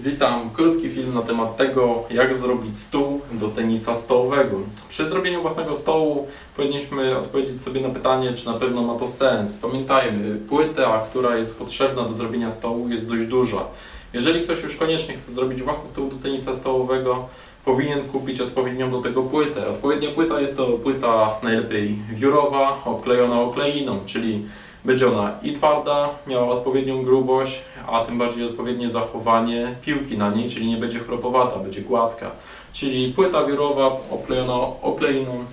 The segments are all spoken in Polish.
Witam. Krótki film na temat tego, jak zrobić stół do tenisa stołowego. Przy zrobieniu własnego stołu powinniśmy odpowiedzieć sobie na pytanie, czy na pewno ma to sens. Pamiętajmy, płyta, która jest potrzebna do zrobienia stołu jest dość duża. Jeżeli ktoś już koniecznie chce zrobić własny stół do tenisa stołowego, powinien kupić odpowiednią do tego płytę. Odpowiednia płyta jest to płyta najlepiej wiórowa, obklejona okleiną, czyli będzie ona i twarda, miała odpowiednią grubość, a tym bardziej odpowiednie zachowanie piłki na niej, czyli nie będzie chropowata, będzie gładka. Czyli płyta wiórowa oklejona okleiną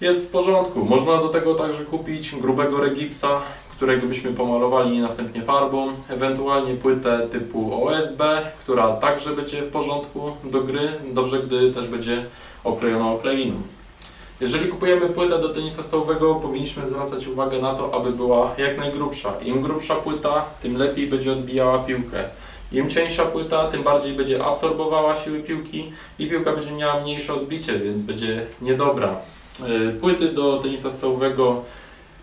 jest w porządku. Można do tego także kupić grubego regipsa, którego byśmy pomalowali następnie farbą, ewentualnie płytę typu OSB, która także będzie w porządku do gry, dobrze gdy też będzie oklejona okleiną. Jeżeli kupujemy płytę do tenisa stołowego, powinniśmy zwracać uwagę na to, aby była jak najgrubsza. Im grubsza płyta, tym lepiej będzie odbijała piłkę. Im cieńsza płyta, tym bardziej będzie absorbowała siły piłki i piłka będzie miała mniejsze odbicie, więc będzie niedobra. Yy, Płyty do tenisa stołowego,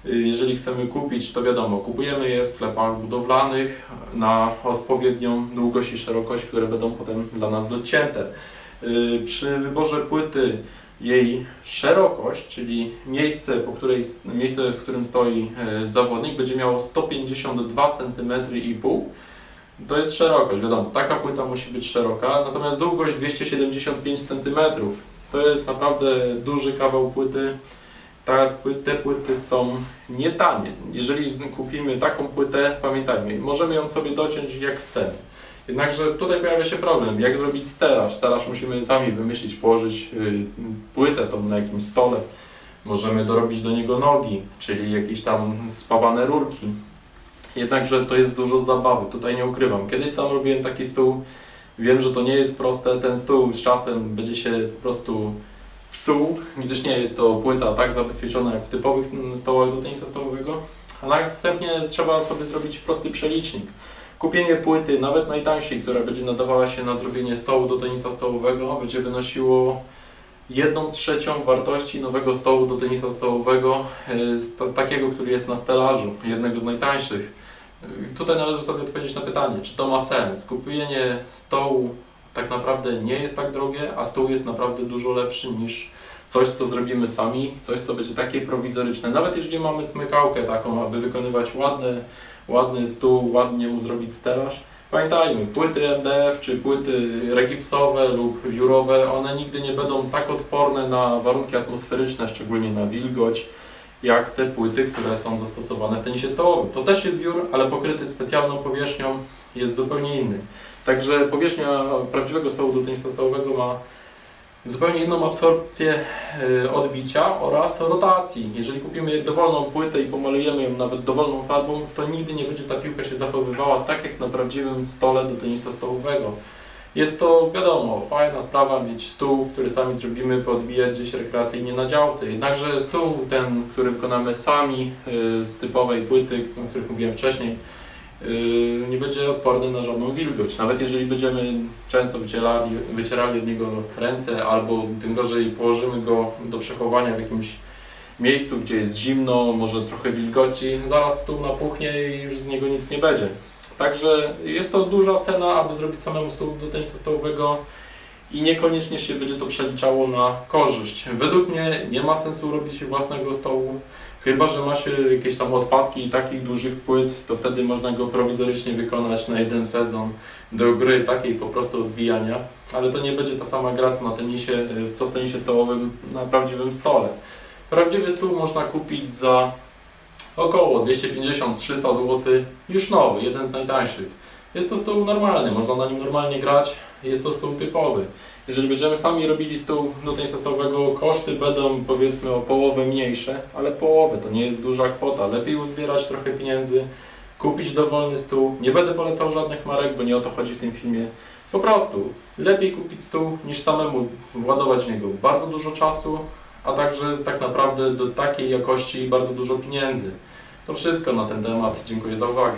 yy, jeżeli chcemy kupić, to wiadomo, kupujemy je w sklepach budowlanych na odpowiednią długość i szerokość, które będą potem dla nas docięte. Yy, Przy wyborze płyty jej szerokość, czyli miejsce, po której, miejsce, w którym stoi e, zawodnik, będzie miało 152 cm i pół. To jest szerokość, wiadomo, taka płyta musi być szeroka, natomiast długość 275 cm. To jest naprawdę duży kawał płyty. Te płyty są nie tanie. Jeżeli kupimy taką płytę, pamiętajmy, możemy ją sobie dociąć jak chcemy. Jednakże tutaj pojawia się problem, jak zrobić stelaż. Stelaż musimy sami wymyślić, położyć y, płytę tą na jakimś stole. Możemy dorobić do niego nogi, czyli jakieś tam spawane rurki. Jednakże to jest dużo zabawy, tutaj nie ukrywam. Kiedyś sam robiłem taki stół, wiem, że to nie jest proste. Ten stół z czasem będzie się po prostu psuł, gdyż nie jest to płyta tak zabezpieczona jak w typowych stołach do tenisa stołowego. A następnie trzeba sobie zrobić prosty przelicznik. Kupienie płyty, nawet najtańszej, która będzie nadawała się na zrobienie stołu do tenisa stołowego, będzie wynosiło 1 trzecią wartości nowego stołu do tenisa stołowego, e, takiego, który jest na stelażu, jednego z najtańszych. E, Tutaj należy sobie odpowiedzieć na pytanie, czy to ma sens. Kupienie stołu tak naprawdę nie jest tak drogie, a stół jest naprawdę dużo lepszy niż coś, co zrobimy sami, coś, co będzie takie prowizoryczne. Nawet jeżeli mamy smykałkę taką, aby wykonywać ładne ładny stół, ładnie mu zrobić stelaż. Pamiętajmy, płyty MDF czy płyty regipsowe lub wiórowe, one nigdy nie będą tak odporne na warunki atmosferyczne, szczególnie na wilgoć, jak te płyty, które są zastosowane w tenisie stołowym. To też jest wiór, ale pokryty specjalną powierzchnią jest zupełnie inny. Także powierzchnia prawdziwego stołu do tenisa stołowego ma zupełnie inną absorpcję y, odbicia oraz rotacji. Jeżeli kupimy dowolną płytę i pomalujemy ją nawet dowolną farbą, to nigdy nie będzie ta piłka się zachowywała tak jak na prawdziwym stole do tenisa stołowego. Jest to, wiadomo, fajna sprawa mieć stół, który sami zrobimy, podbijać gdzieś rekreacyjnie na działce. Jednakże stół ten, który wykonamy sami y, z typowej płyty, o których mówiłem wcześniej, nie będzie odporny na żadną wilgoć. Nawet jeżeli będziemy często wycierali, wycierali od niego ręce, albo tym gorzej położymy go do przechowania w jakimś miejscu, gdzie jest zimno, może trochę wilgoci, zaraz stół napuchnie i już z niego nic nie będzie. Także jest to duża cena, aby zrobić samemu stół do tenisa stołowego i niekoniecznie się będzie to przeliczało na korzyść. Według mnie nie ma sensu robić własnego stołu, chyba że ma się jakieś tam odpadki i takich dużych płyt, to wtedy można go prowizorycznie wykonać na jeden sezon do gry takiej po prostu odbijania, ale to nie będzie ta sama gra co na tenisie, co w tenisie stołowym na prawdziwym stole. Prawdziwy stół można kupić za około 250-300 zł, już nowy, jeden z najtańszych. Jest to stół normalny, można na nim normalnie grać, jest to stół typowy. Jeżeli będziemy sami robili stół do tenisa stołowego, koszty będą powiedzmy o połowę mniejsze, ale połowę to nie jest duża kwota. Lepiej uzbierać trochę pieniędzy, kupić dowolny stół. Nie będę polecał żadnych marek, bo nie o to chodzi w tym filmie. Po prostu lepiej kupić stół niż samemu władować w niego bardzo dużo czasu, a także tak naprawdę do takiej jakości bardzo dużo pieniędzy. To wszystko na ten temat. Dziękuję za uwagę.